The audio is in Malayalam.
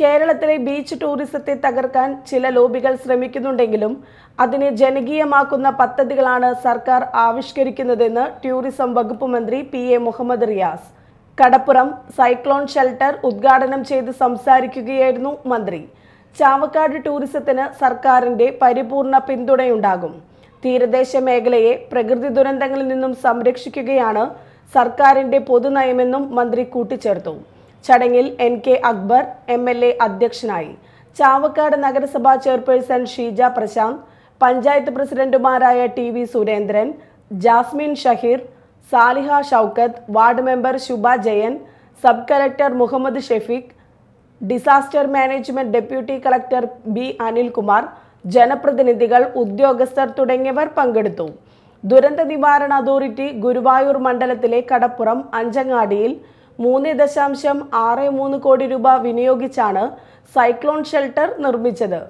കേരളത്തിലെ ബീച്ച് ടൂറിസത്തെ തകർക്കാൻ ചില ലോബികൾ ശ്രമിക്കുന്നുണ്ടെങ്കിലും അതിനെ ജനകീയമാക്കുന്ന പദ്ധതികളാണ് സർക്കാർ ആവിഷ്കരിക്കുന്നതെന്ന് ടൂറിസം വകുപ്പ് മന്ത്രി P A Muhammad Riyas. Kadappuram cyclone shelter ഉദ്ഘാടനം ചെയ്ത് സംസാരിക്കുകയായിരുന്നു മന്ത്രി. ചാവക്കാട് ടൂറിസത്തിന് സർക്കാരിന്റെ പരിപൂർണ പിന്തുണയുണ്ടാകും. തീരദേശ മേഖലയെ പ്രകൃതി ദുരന്തങ്ങളിൽ നിന്നും സംരക്ഷിക്കുകയാണ് സർക്കാരിന്റെ പൊതുനയമെന്നും മന്ത്രി കൂട്ടിച്ചേർത്തു. ചടങ്ങിൽ N K Akbar M L A അധ്യക്ഷനായി. ചാവക്കാട് നഗരസഭാ ചെയർപേഴ്സൺ ഷീജ പ്രശാന്ത് പഞ്ചായത്ത് പ്രസിഡന്റുമാരായ T V Surendran Jasmin Shaheer Saliha Shoukath ward member Shubha Jayan sub collector Muhammad Shefeeq disaster management deputy collector B Anilkumar ജനപ്രതിനിധികൾ ഉദ്യോഗസ്ഥർ തുടങ്ങിയവർ പങ്കെടുത്തു. ദുരന്ത നിവാരണ അതോറിറ്റി ഗുരുവായൂർ മണ്ഡലത്തിലെ കടപ്പുറം അഞ്ചങ്ങാടിയിൽ മൂന്ന് ദശാംശം ആറ് മൂന്ന് കോടി രൂപ വിനിയോഗിച്ചാണ് സൈക്ലോൺ ഷെൽട്ടർ നിർമ്മിച്ചത്.